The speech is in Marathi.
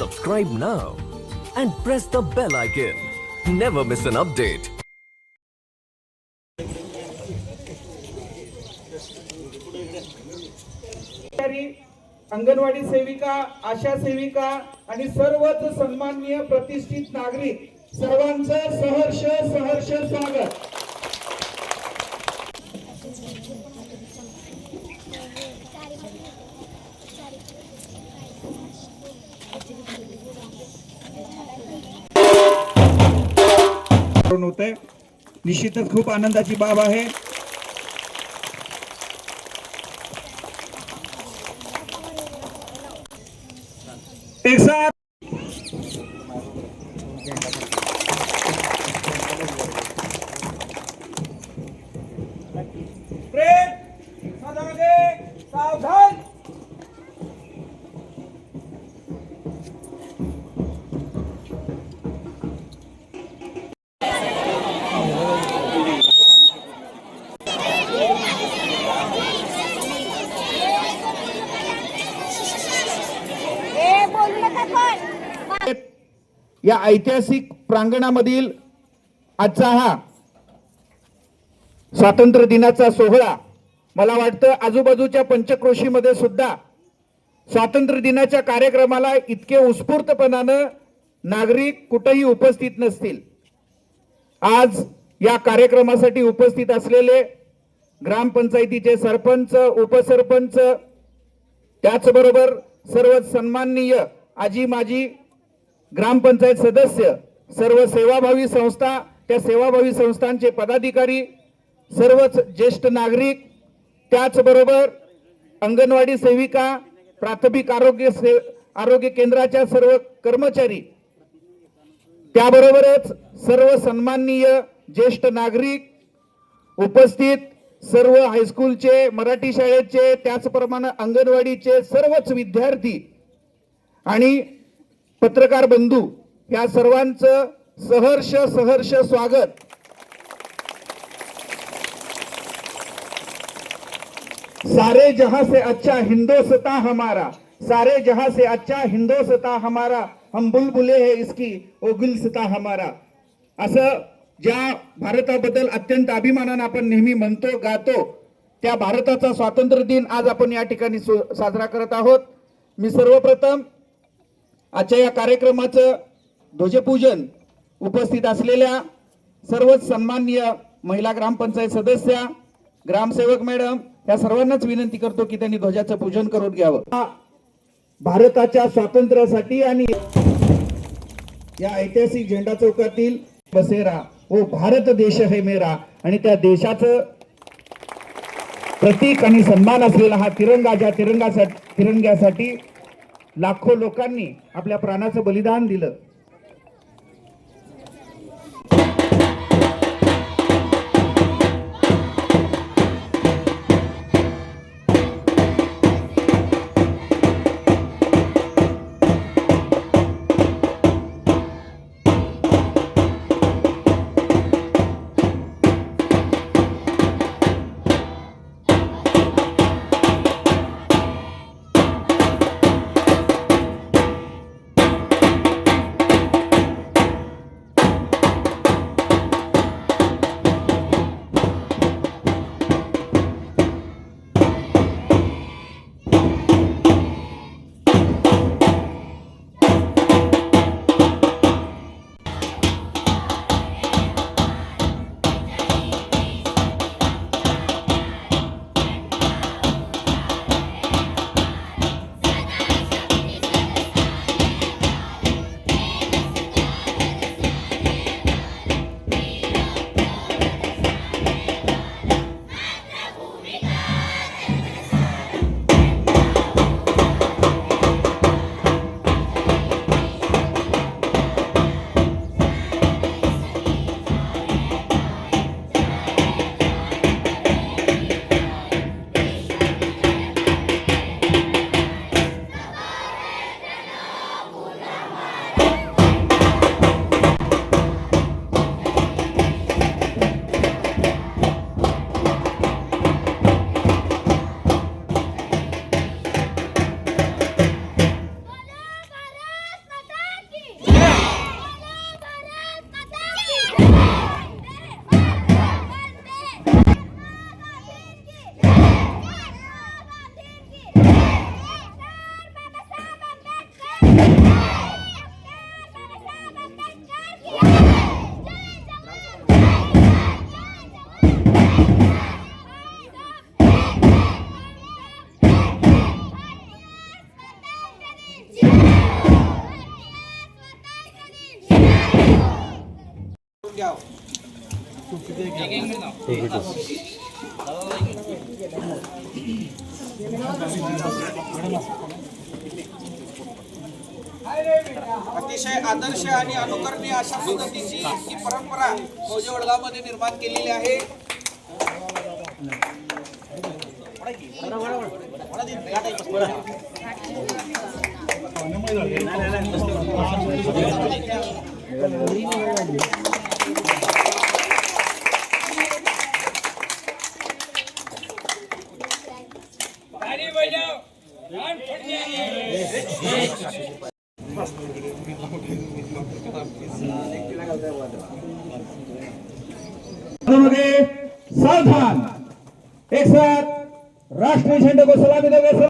subscribe now and press the bell icon. Never miss an update. Anganwadi सेविका आशा सेविका आणि सर्वच सन्माननीय प्रतिष्ठित नागरिक सर्वांचं सहर्ष सहर्ष स्वागत होतंय. निश्चितच खूप आनंदाची बाब आहे. एक साथ. या ऐतिहासिक प्रांगणामधील आजचा हा स्वातंत्र्य दिनाचा सोहळा मला वाटतं आजूबाजूच्या पंचक्रोशीमध्ये सुद्धा स्वातंत्र्य दिनाच्या कार्यक्रमाला इतके उत्स्फूर्तपणानं नागरिक कुठेही उपस्थित नसतील. आज या कार्यक्रमासाठी उपस्थित असलेले ग्रामपंचायतीचे सरपंच उपसरपंच त्याचबरोबर सर्व सन्माननीय आजी माजी ग्रामपंचायत सदस्य सर्व सेवाभावी संस्था त्या सेवाभावी संस्थांचे पदाधिकारी सर्वच ज्येष्ठ नागरिक त्याचबरोबर अंगणवाडी सेविका प्राथमिक आरोग्य से आरोग्य केंद्राच्या सर्व कर्मचारी त्याबरोबरच सर्व सन्माननीय ज्येष्ठ नागरिक उपस्थित सर्व हायस्कूलचे मराठी शाळेचे त्याचप्रमाणे अंगणवाडीचे सर्वच विद्यार्थी आणि पत्रकार बंधू या सर्वांचं सहर्ष सहर्ष स्वागत. सारे जहां से अच्छा हिंदोसता हमारा सारे जहां से अच्छा हिंदोसता हमारा हम बुलबुले है इसकी ओगुलसता हमारा. असं ज्या भारताबद्दल अत्यंत अभिमानानं आपण नेहमी म्हणतो गातो त्या भारताचा स्वातंत्र्य दिन आज आपण या ठिकाणी साजरा करत आहोत. मी सर्वप्रथम आजच्या या कार्यक्रमाचं ध्वजपूजन उपस्थित असलेल्या सर्वच सन्माननीय महिला ग्रामपंचायत सदस्या ग्रामसेवक मॅडम या सर्वांनाच विनंती करतो की त्यांनी ध्वजाचं पूजन करून घ्यावं. हा भारताच्या स्वातंत्र्यासाठी आणि या ऐतिहासिक झेंडा चौकातील बसेरा ओ भारत देश हे मेरा आणि त्या देशाचं प्रतीक आणि सन्मान असलेला हा तिरंगा ज्या तिरंगासाठी तिरंग्यासाठी लाखो लोकांनी आपल्या प्राणाचं बलिदान दिलं. अतिशय आदर्श आणि अनुकरणीय अशा पद्धतीची ही परंपरा मौजे वडगावमध्ये निर्माण केलेली आहे. सावधान एक साथ राष्ट्रीय झंडे को सलामी दोगे